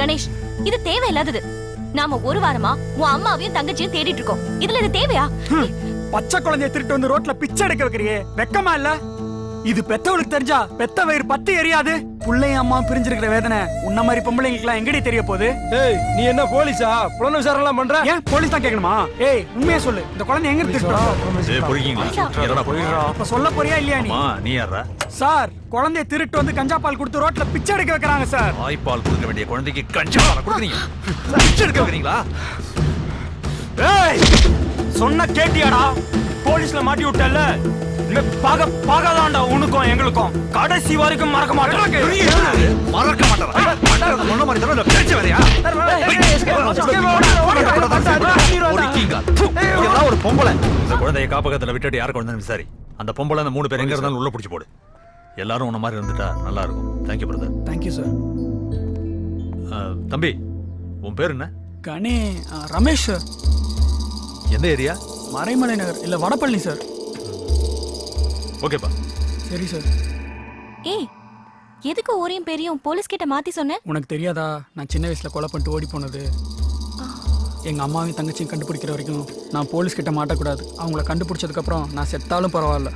கணேஷ் இது தேவையில்லாதது. நாம ஒரு வாரமா உன் அம்மாவையும் தங்கச்சியும் தேடிட்டு இருக்கோம். இதுல இது தேவையா? பச்சை குழந்தைய திருட்டு வந்து ரோட்ல பிச்சை எடுக்க வைக்கிறியே. வெக்கமா இல்ல? இது பெத்தவளுக்கு தெரிஞ்சா பெத்த வயிறு பத்து எரியாது. புள்ளையும் அம்மா பிரிஞ்சிருக்கிற வேதனை. உன்ன மாதிரி பொம்பளைங்களுக்கு எல்லாம் எங்கடி தெரிய போகுது? ஏய் நீ என்ன போலீஸா? புலன் விசாரணை எல்லாம் பண்ற? ஏன் போலீஸ் தான் கேட்கணுமா? ஏய் உண்மையா சொல்லு. இந்த குழந்தை எங்க இப்ப சொல்ல போறியா இல்லையா நீ? அம்மா நீ யாரா சார் குழந்தைய திருட்டு வந்து கஞ்சா பால் கொடுத்து ரோட்ல பிச்சை எடுக்க வைக்கிறாங்க சார். தாய்ப்பால் கொடுக்க வேண்டிய குழந்தைக்கு கஞ்சி பாலை கொடுக்குறீங்க. பிச்சை எடுக்க வைக்கிறீங்களா? ஏய்! சொன்ன கேட்டியாடா போலீஸ்ல மாட்டி விட்டல பாக பாகதான்டா உனக்கும் எங்களுக்கும் கடைசி வரைக்கும் மறக்க மாட்டேன் மறக்க மாட்டேன் முன்ன மாதிரி தடவை பேச்சு வரையா ஒரு பொம்பளை இந்த குழந்தைய காப்பகத்துல விட்டுட்டு யார் குழந்தைன்னு விசாரி அந்த பொம்பளை அந்த மூணு பேர் எங்க இருந்தாலும் உள்ள பிடிச்சு போடு எல்லாரும் உன்ன மாதிரி இருந்துட்டா நல்லா இருக்கும் தேங்க்யூ பிரதர் தேங்க்யூ சார் தம்பி உன் பேர் என்ன கணே ரமேஷ் சார் எந்த ஏரியா? மறைமலை நகர் இல்ல வடபழனி சார். ஓகேப்பா. சரி சார். ஏய் எதுக்கு ஊரையும் பெரியும் போலீஸ் கிட்ட மாத்தி சொன்ன? உனக்கு தெரியாதா? நான் சின்ன வயசுல கொலை பண்ணிட்டு ஓடி போனது. எங்க அம்மாவையும் தங்கச்சியும் கண்டுபிடிக்கிற வரைக்கும் நான் போலீஸ் கிட்ட மாட்டக்கூடாது. அவங்கள கண்டுபிடிச்சதுக்கு அப்புறம் நான் செத்தாலும் பரவாயில்ல.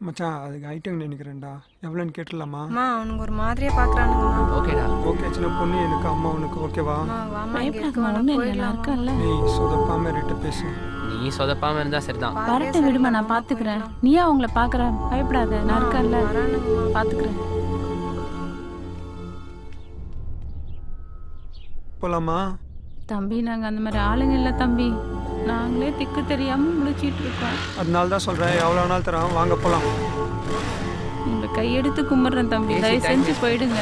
மச்சான் அதுக்கு ஐட்டம் நினைக்கிறேன்டா. எவ்வளோன்னு கேட்டுடலாமா? அம்மா அவனுக்கு ஒரு மாதிரியா பாக்குறானுங்கம்மா. ஓகேடா. ஓகே சின்ன பொண்ணு எனக்கு அம்மா உனக்கு? ஓகேவா அம்மா வாமா இங்க இருக்கு வேணா போயிடலாமா நீ சொதப்பாம ரெட்டு பேசு. நீ சொதப்பாம இருந்தா சரிதான். வரட்டு விடுமா நான் பாத்துக்கிறேன். நீயா அவங்கள பாக்குற பயப்படாத நான் இருக்கேன்ல. பாத்துக்கிறேன். போலாமா? தம்பி நாங்க அந்த மாதிரி ஆளுங்க இல்ல தம்பி. நாங்களே திக்கு தெரியாம முழிச்சிட்டு இருக்கோம். அதனால தான் சொல்கிறேன் எவ்வளோ நாள் தரோம் வாங்க போகலாம் உங்களை கையெடுத்து கும்பிடுறேன் தம்பி தயவு செஞ்சு போயிடுங்க.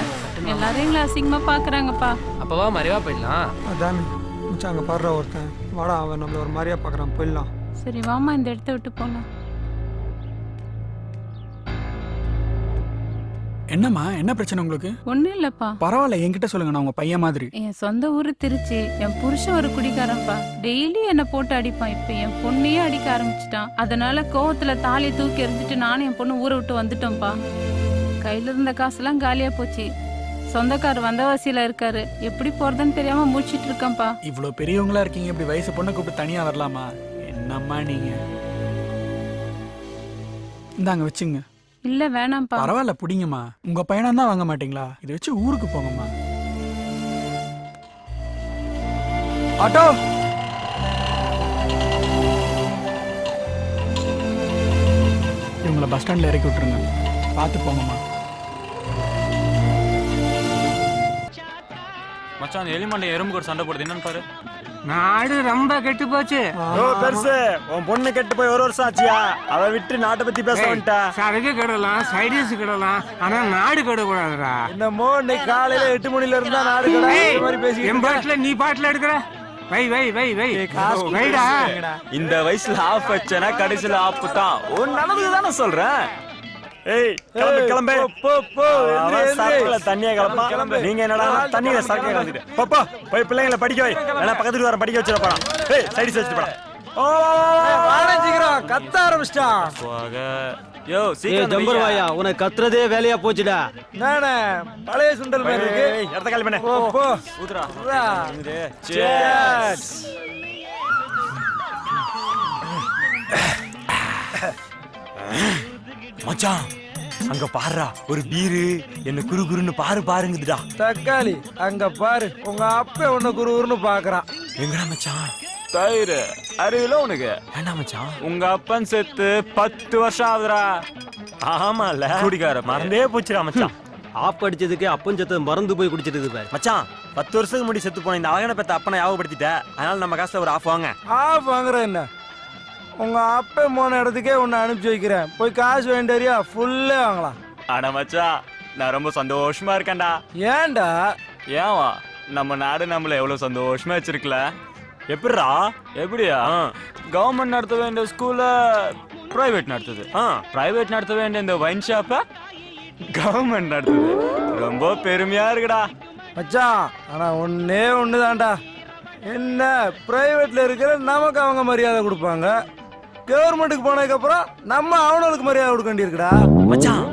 எல்லாரும் எங்களை அசிங்கமா பாக்குறாங்கப்பா. அப்பவா மறைவா போயிடலாம். அதான் மச்சான் அங்கே பாடுற ஒருத்தன். வாடா அவன் நம்மள ஒரு மாதிரியா பார்க்குறான் போயிடலாம். சரி வாமா இந்த இடத்த விட்டு போலாம். என்னம்மா? என்ன பிரச்சனை உங்களுக்கு? ஒண்ணும் இல்லப்பா. பரவாயில்ல என்கிட்ட சொல்லுங்க நான் உங்க பையன் மாதிரி. என் சொந்த ஊரு திருச்சி. என் புருஷன் ஒரு குடிக்காரன்ப்பா டெய்லி என்னை போட்டு அடிப்பான். இப்ப என் பொண்ணையே அடிக்க ஆரம்பிச்சிட்டான். அதனால கோவத்துல தாலியை தூக்கி எறிஞ்சிட்டு நானும் என் பொண்ணு ஊரை விட்டு வந்துட்டோம்ப்பா. கையில இருந்த காசெல்லாம் காலியா போச்சு. சொந்தக்கார் வந்தவாசியில இருக்காரு. எப்படி போறதுன்னு தெரியாம முடிச்சிட்டு இருக்கேன்ப்பா. இவ்வளவு பெரியவங்களா இருக்கீங்க. இப்படி வயசு பொண்ணை கூப்பிட்டு தனியா வரலாமா? என்னம்மா நீங்க? இந்தாங்க வச்சுங்க. இல்ல வேணாம்ப்பா. பரவாயில்ல புடிங்கம்மா. உங்க பையனா தான் வாங்க மாட்டீங்களா? இதை வச்சு ஊருக்கு போங்கம்மா. ஆட்டோ! இவங்கள பஸ் ஸ்டாண்ட்ல இறக்கி விட்டுருங்க. பார்த்து போங்கம்மா. மச்சான் எலிமண்டை எறும்புக்கு ஒரு சண்டை போடுது. என்னன்னு பாரு. நாடு ரொம்ப கெட்டு போச்சு. பெருசு. உன் பொண்ணு கெட்டு போய் ஒரு வருஷம் ஆச்சியா? அவ விட்டு நாட்டை பத்தி பேச வந்துட்டா. சரக்கு கிடலாம் சைடிஸ் கிடலாம் ஆனா நாடு கெடக்கூடாதுடா. என்னமோ இன்னைக்கு காலையில எட்டு மணில இருந்தா நாடு கடை என். பாட்டுல நீ பாட்டுல எடுக்கிற? வை வை வை வை. வைடா இந்த வயசுல ஆஃப் வச்சனா கடைசில ஆஃப் தான். உன் நல்லதுக்கு தானே சொல்றேன்? ஏய் கிளம்பு கிளம்பு. போ போ சரக்குல தண்ணிய கலப்பா நீங்க என்னடா தண்ணியில சரக்கு கலந்துட்டு போ போ. போய் பிள்ளைங்களை படிக்க வை. வேணா பக்கத்து வர படிக்க வச்சிட போறான் ஏய் சைடு வச்சுட்டு போடா. கத்த ஆரம்பிச்சிட்டான். யோ சீக்கிரம் ஜம்பர் வாயா உனக்கு கத்துறதே வேலையா போச்சுடா. நானே பழைய சுண்டல் மாதிரி இருக்கு. இடத்த காலி பண்ணு. போ போ. ஊதுறா Cheers. மச்சான் அங்க பாருடா ஒரு பீரு என்ன குரு குருன்னு பாரு பாருங்குதுடா. தக்காளி அங்க பாரு உங்க அப்பா உன்ன குருன்னு பாக்குறான். எங்கடா மச்சான்? தயிர் அறிவில உனக்கு? வேண்டாம் மச்சான். உங்க அப்பன் செத்து பத்து வருஷம் ஆகுதுடா. ஆமால. குடிக்கார மறந்தே போச்சுடா மச்சான். ஆப் அடிச்சதுக்கு அப்பன் சத்து மறந்து போய் குடிச்சிட்டு பாரு. மச்சான் பத்து வருஷத்துக்கு முன்னாடி செத்து போன இந்த அழகனை பெத்த அப்பனை ஞாபகப்படுத்திட்ட. அதனால நம்ம காசுல ஒரு ஆஃப் வாங்க. ஆப் வாங்குற என்ன? உங்க அப்பா போன இடத்துக்கே உன்னை அனுப்பிச்சு வைக்கிறேன். போய் காசு வேண்டியா ஃபுல்லே வாங்கலாம். அட மச்சான் நான் ரொம்ப சந்தோஷமா இருக்கேன்டா. ஏன்டா? ஏவா நம்ம நாடு நம்மள எவ்வளவு சந்தோஷமா வச்சிருக்கல? எப்படிடா? எப்படியா? கவர்மெண்ட் நடத்த வேண்டிய ஸ்கூல்ல பிரைவேட் நடத்துது. பிரைவேட் நடத்த வேண்டிய இந்த வைன் ஷாப்ப கவர்மெண்ட் நடத்துது. ரொம்ப பெருமையா இருக்குடா. மச்சான் ஆனா ஒன்னே ஒண்ணுதான்டா. என்ன பிரைவேட்ல இருக்கிற நமக்கு அவங்க மரியாதை கொடுப்பாங்க. கவர்மெண்ட்டுக்கு போனதுக்கப்புறம் நம்ம அவனுக்கு மரியாதை கொடுக்க வேண்டியிருக்குடா மச்சான்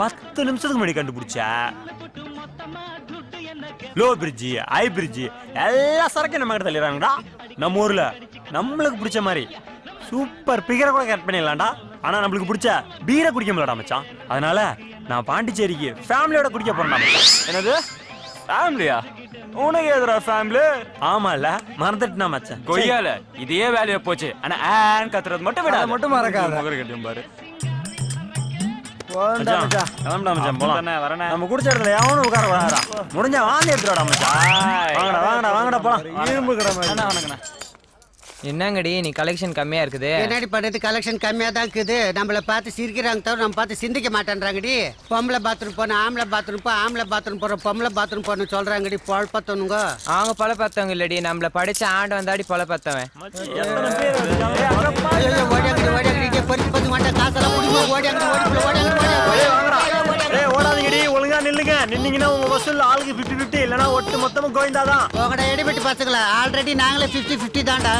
பத்து நிமிஷத்துக்கு முன்னாடி கண்டுபிடிச்சா. லோ பிரிட்ஜி ஹை பிரிட்ஜி எல்லா சரக்கையும் நம்ம கிட்ட தள்ளிடுறாங்கடா நம்ம ஊர்ல நம்மளுக்கு பிடிச்ச மாதிரி சூப்பர் பிகரை கூட கட் பண்ணிடலாம்டா. ஆனா நம்மளுக்கு பிடிச்ச பீரை குடிக்க முடியலடா மச்சான். அதனால நான் பாண்டிச்சேரிக்கு ஃபேமிலியோட குடிக்க போறேன் என்னது? ஃபேமிலியா உனக்கு எதுரா ஃபேமிலி ஆமால மறந்துட்டுனா மச்சான் கொய்யால இதே வேலையா போச்சு ஆனா ஆன் கத்துறது மட்டும் விட அதை மட்டும் மறக்காத. முகர கட்டியும் பாரு. நம்ம குடிச்ச இடத்துல எவனும் உட்கார கூடாதுடா. முடிஞ்சா வாந்தி எடுத்துடாடா மச்சான். வாங்கடா, வாங்கடா, வாங்கடா, போலாம். இரும்பு கடை. என்னங்கடி நீ கலெக்ஷன் கம்மியா இருக்குது? என்னடி பண்ணுறது கலெக்ஷன் கம்மியாக தான் இருக்குது. நம்மளை பார்த்து சிரிக்கிறாங்க தவிர நம்ம பார்த்து சிந்திக்க மாட்டேன்றாங்கடி. பொம்பளை பாத்ரூம் போன ஆம்பளை பாத்ரூம் போ ஆம்பளை பாத்ரூம் போகிற பொம்பளை பாத்ரூம் போன சொல்கிறாங்கடி பொழப்பத்தவனுங்க அவங்க பொல பார்த்தவங்க இல்லடி. நம்மள படிச்ச ஆண்டு வந்தாடி பொல பார்த்தவன் ஓடியாங்கடி ஓடியாங்கடி பொறுத்து பொறுத்து மாட்டேன் காசெல்லாம் முடியுமா ஓடியாங்கடி ஓடி ஓடியாங்கடி ஏய், ஓடாதீங்கடி, ஒழுங்கா நில்லுங்க. நின்னீங்கன்னா உங்க வசூல்ல ஆளுக்கு 50 50, இல்லைன்னா ஒட்டு மொத்தமா கோவிந்தாதான். உங்கட எடிபெட்டு பசங்களா. ஆல்ரெடி நாங்களே ஃபிஃப்டி ஃபிஃப்டி தான்டா.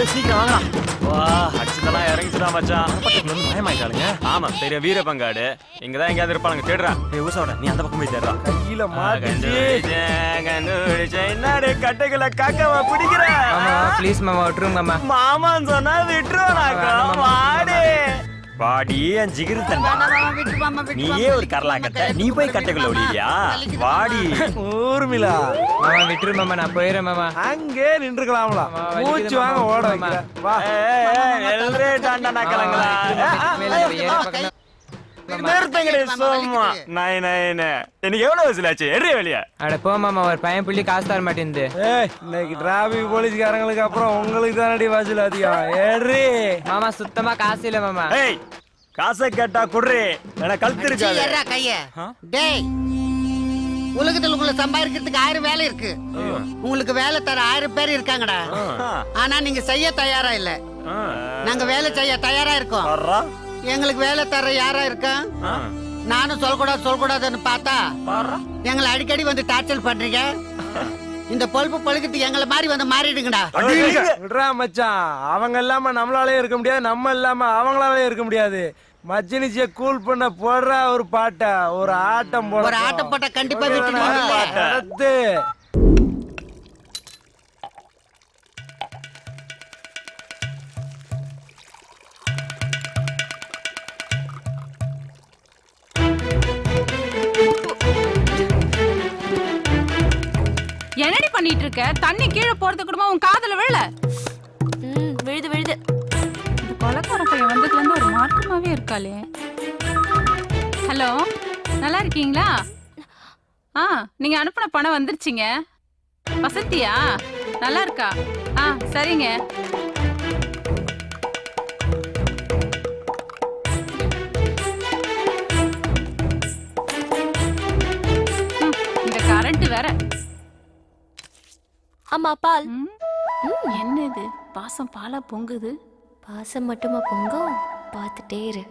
சீக்கிரம் வாங்கடா. வா, அடிச்சதெல்லாம் இறங்கிச்சுடா மச்சான். பக்கத்துல இருந்து பயமாயிட்டாளுங்க. ஆமா, பெரிய வீர பங்காடு. இங்கதான் எங்கேயாவது இருப்பாளுங்க, தேடுறா. ஏய், ஊசாவோட, நீ அந்த பக்கம் போய் தேடுறா. கையில. என்னடே கட்டைகளை காக்கவா பிடிக்கிற? ப்ளீஸ் மாமா விட்டுருங்க மாமா மாமான்னு சொன்னா விட்டுருவானாக்கா வாடி வாடி என் ஜிகிரு தண்டா நீயே ஒரு கரலாக்கட்ட நீ போய் கட்டைக்குள்ள ஒளியா வாடி. ஊர்மிளா. மாமா விட்டுரு மாமா நான் போயிடுறேன் மாமா. அங்கே நின்றுக்கலாம்ல. மூச்சு வாங்க ஓட. வா. எல்ரே டாண்டா கலங்களா எனக்கு எவ்வளவு வசூலாச்சு எரிய வெளிய. அட போ மாமா ஒரு பையன் புள்ளி காசு தர மாட்டேங்குது. ஏய் இன்னைக்கு டிராபிக் போலீஸ்காரங்களுக்கு அப்புறம் உங்களுக்கு தானடி வசூல் அதிகம். ஏறி மாமா சுத்தமா காசு இல்ல மாமா. ஏய் காசை கேட்டா குடுறி. என கைய. டேய் உலகத்துல உங்களை சம்பாதிக்கிறதுக்கு ஆயிரம் வேலை இருக்கு. உங்களுக்கு வேலை தர ஆயிரம் பேர் இருக்காங்கடா. ஆனா நீங்க செய்ய தயாரா இல்ல. நாங்க வேலை செய்ய தயாரா இருக்கோம். எங்களுக்கு வேலை தர யாரா இருக்கா? நானும் சொல்லக்கூடாது சொல்லக்கூடாதுன்னு பார்த்தா எங்களை அடிக்கடி வந்து டார்ச்சல் பண்றீங்க. இந்த பொழப்பு பழுக்கிறதுக்கு எங்களை மாதிரி வந்து மாறிடுங்கடா. விடுறா மச்சான். அவங்க இல்லாம நம்மளாலே இருக்க முடியாது நம்ம இல்லாம அவங்களாலே இருக்க முடியாது. மச்சினிச்சிய கூல் பண்ண போடுறா ஒரு பாட்டை ஒரு ஆட்டம் போட ஒரு ஆட்டம் போட்டா கண்டிப்பா விட்டுடுவீங்கல்ல? பண்ணிட்டு இருக்க தண்ணி கீழே போறது கூடமா உன் காதுல விழல? ம், விழுது விழுது. இந்த கொலைக்கார பையன் வந்ததுல இருந்து ஒரு மாற்றமாவே இருக்காளே. ஹலோ நல்லா இருக்கீங்களா? ஆ நீங்க அனுப்பின பணம் வந்துருச்சுங்க. வசந்தியா? நல்லா இருக்கா? ஆ சரிங்க. இந்த கரண்ட் வேற. அம்மா பால். என்ன இது பாசம் பாலா பொங்குது? பாசம் மட்டுமா பொங்கும் பார்த்துட்டே இரு.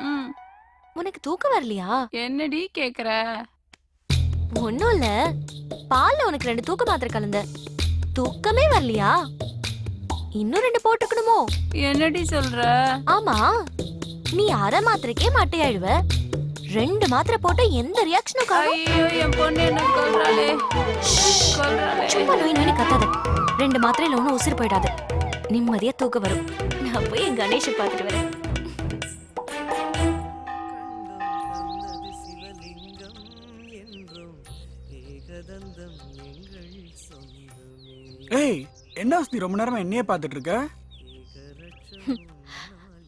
ம், உனக்கு தூக்கம் வரலையா? என்னடி கேக்குற? ஒண்ணும் இல்ல பால்ல உனக்கு ரெண்டு தூக்க மாத்திரை கலந்த. தூக்கமே வரலையா? இன்னும் ரெண்டு போட்டுக்கணுமோ? என்னடி சொல்ற? ஆமா. நீ அரை மாத்திரைக்கே மாட்டையாழுவ ரெண்டு மாத்திரை போட்டா எந்த ரியாக்ஷனும் ஐயோ என் பொண்ணு என்ன கொல்றாளே கொல்றாளே சும்மா நோய் நோய் கத்தாத. ரெண்டு மாத்திரையில ஒன்றும் உசுறு போயிடாது. நிம்மதியா தூக்கம் வரும். நான் போய் என் கணேஷை பார்த்துட்டு வரேன். என்ன வசதி ரொம்ப நேரமா என்னையே பார்த்துட்டு இருக்க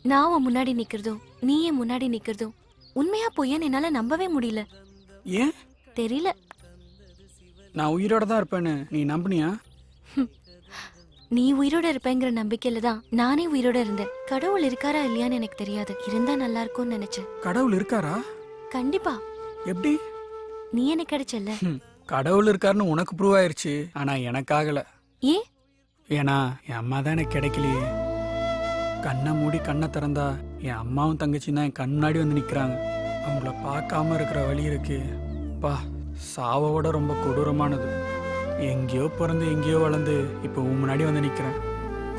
நான் உன் முன்னாடி நிக்கிறதும் நீ என் முன்னாடி நிக்கிறதும் உண்மையா பொய்யான்னு என்னால நம்பவே முடியல. ஏன்? தெரியல. நான் உயிரோட தான் இருப்பேன்னு நீ நம்புனியா? நீ உயிரோட இருப்பேங்கிற நம்பிக்கையில தான் நானே உயிரோட இருந்தேன். கடவுள் இருக்காரா இல்லையான்னு எனக்கு தெரியாது. இருந்தா நல்லா இருக்கும்னு நினைச்சேன். கடவுள் இருக்காரா? கண்டிப்பா. எப்படி? நீ எனக்கு கிடைச்சல்ல. ஹம், கடவுள் இருக்காருன்னு உனக்கு ப்ரூவ் ஆயிருச்சு ஆனா எனக்கு ஆகல. ஏன்? ஏன்னா என் அம்மா தான் எனக்கு கிடைக்கலையே. கண்ணை மூடி கண்ணை திறந்தா என் அம்மாவும் தங்கச்சியும் தான் என் கண்ணாடி வந்து நிற்கிறாங்க அவங்கள பார்க்காம இருக்கிற வழி இருக்கு. பா சாவோட ரொம்ப கொடூரமானது. எங்கேயோ பிறந்து எங்கேயோ வளர்ந்து இப்போ உன் முன்னாடி வந்து நிற்கிறேன்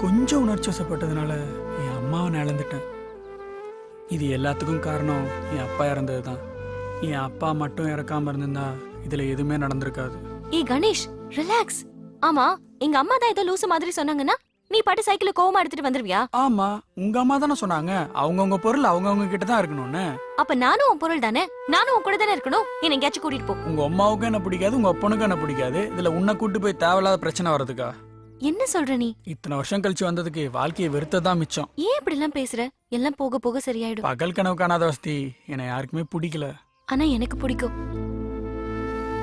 கொஞ்சம் உணர்ச்சி வசப்பட்டதுனால என் அம்மாவை நான் இழந்துட்டேன். இது எல்லாத்துக்கும் காரணம் என் அப்பா இறந்தது தான். என் அப்பா மட்டும் இறக்காம இருந்திருந்தா இதில் எதுவுமே நடந்திருக்காது. ஏ கணேஷ் ரிலாக்ஸ் ஆமா எங்க அம்மா தான் ஏதோ லூசு மாதிரி சொன்னாங்கன்னா நீ பாட்டு சைக்கிள் கோவமா எடுத்துட்டு வந்துருவியா? ஆமா உங்க அம்மா தானே சொன்னாங்க. அவங்கவுங்க பொருள் அவங்கவுங்க கிட்ட தான் இருக்கணும்னு. அப்ப நானும் உன் பொருள் தானே? நானும் உன் கூட தானே இருக்கணும்? என்ன எங்கேயாச்சும் கூட்டிட்டு போ. உங்க அம்மாவுக்கும் என்ன பிடிக்காது உங்க அப்பனுக்கும் என்ன பிடிக்காது. இதுல உன்னை கூட்டு போய் தேவையில்லாத பிரச்சனை வர்றதுக்கா? என்ன சொல்ற நீ? இத்தனை வருஷம் கழிச்சு வந்ததுக்கு வாழ்க்கையை வெறுத்ததான் மிச்சம். ஏன் இப்படி எல்லாம் பேசுற? எல்லாம் போக போக சரியாயிடும். பகல் கனவு காணாத வசதி என்னை யாருக்குமே பிடிக்கல. ஆனா எனக்கு பிடிக்கும்.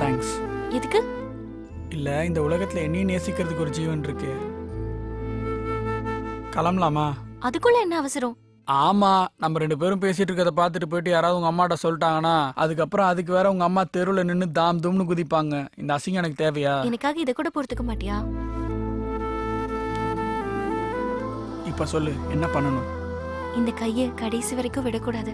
தேங்க்ஸ் எதுக்கு? இல்ல இந்த உலகத்துல என்னையும் நேசிக்கிறதுக்கு ஒரு ஜீவன் இருக்கு. கிளம்பலாமா? அதுக்குள்ள என்ன அவசரம்? ஆமா நம்ம ரெண்டு பேரும் பேசிட்டு இருக்கத பார்த்துட்டு போயிட்டு யாராவது உங்க அம்மாட்ட சொல்லிட்டாங்கன்னா அதுக்கப்புறம் அதுக்கு வேற உங்க அம்மா தெருவில் நின்று தாம் தும்னு குதிப்பாங்க. இந்த அசிங்கம் எனக்கு தேவையா? எனக்காக இதை கூட பொறுத்துக்க மாட்டியா? இப்ப சொல்லு என்ன பண்ணணும்? இந்த கைய கடைசி வரைக்கும் விடக்கூடாது.